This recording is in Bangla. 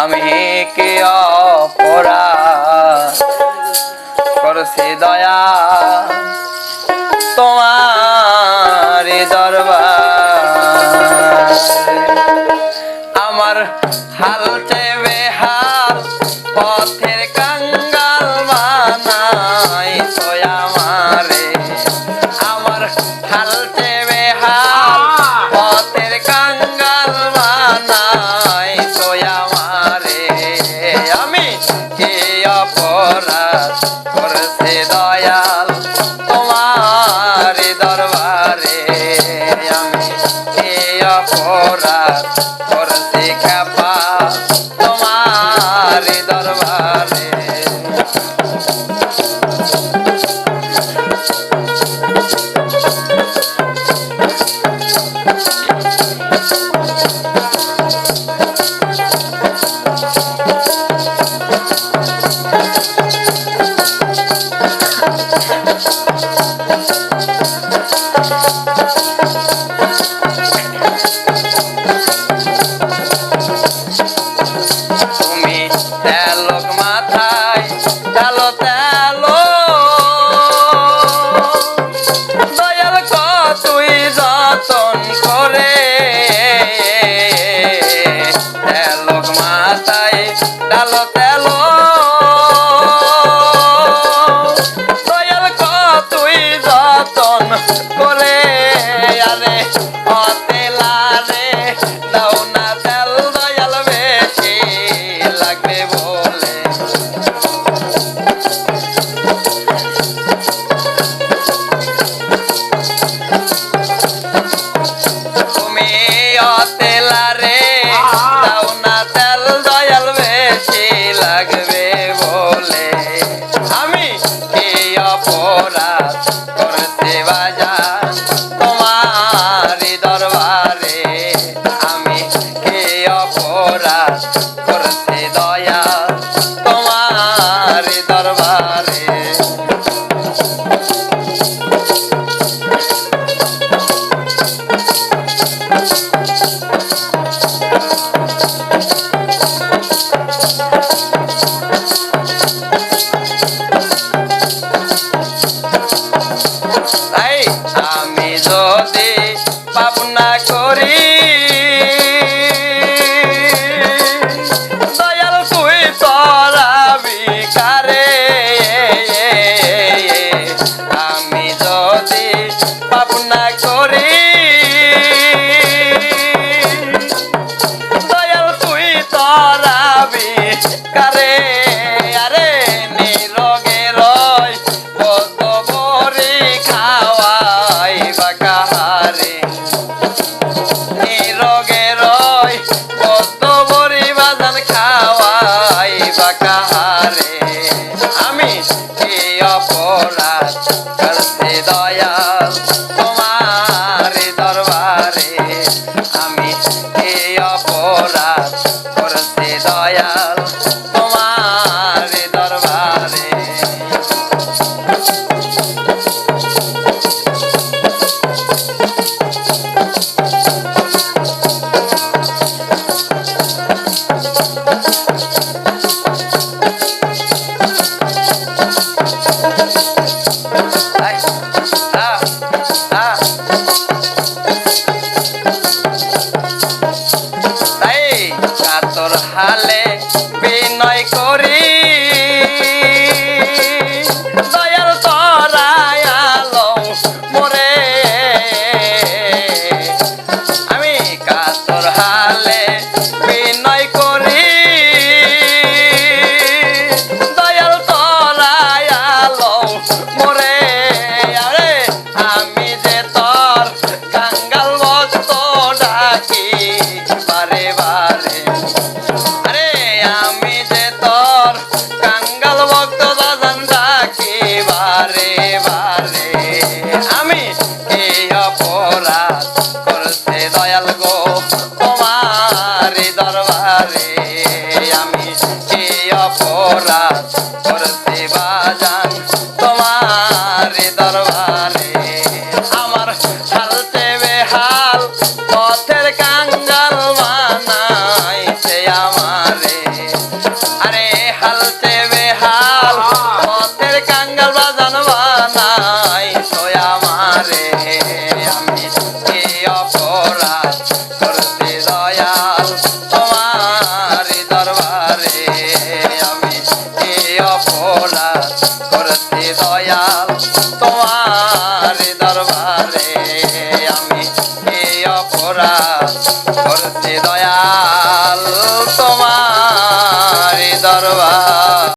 আমি কে অপরা করছে দয়া। তোমার দরবার আমার হাল চেবে হাল পথের দয়াল তোমার দরবারে আমি কি অপরাধ করছি খাপা। তোমার দরবারে। তুমি তেলো তেলো দয়াল তুই যতন করে। তেলক মাথায় তেলো তেলো দয়াল তুই যতন করে। আমি কি অপরাধ করতে দয়া তোমার দরবারে? দয়াল তোমার দরবারে আমি হালে বিনয় করি। দয়াল তরায় আলো মোরে। আমি কাতর হালে বিনয় করি। দয়াল তরায় আলো মোরে দয়াল গো, তোমার দরবারে আমি এই অপরাধ করতে বাজান? তোমার দরবারে আমার হাল চেবে হাল পথের কাঙ্গাল বানাইছে আমারে। হয়েছে বেহাল দয়াল, তোমার দরবারে আমি কি অপরাধ করতে দয়াল, তোমার দরবারে আমি কি অপরাধ করতে দয়াল, তোমার দরবার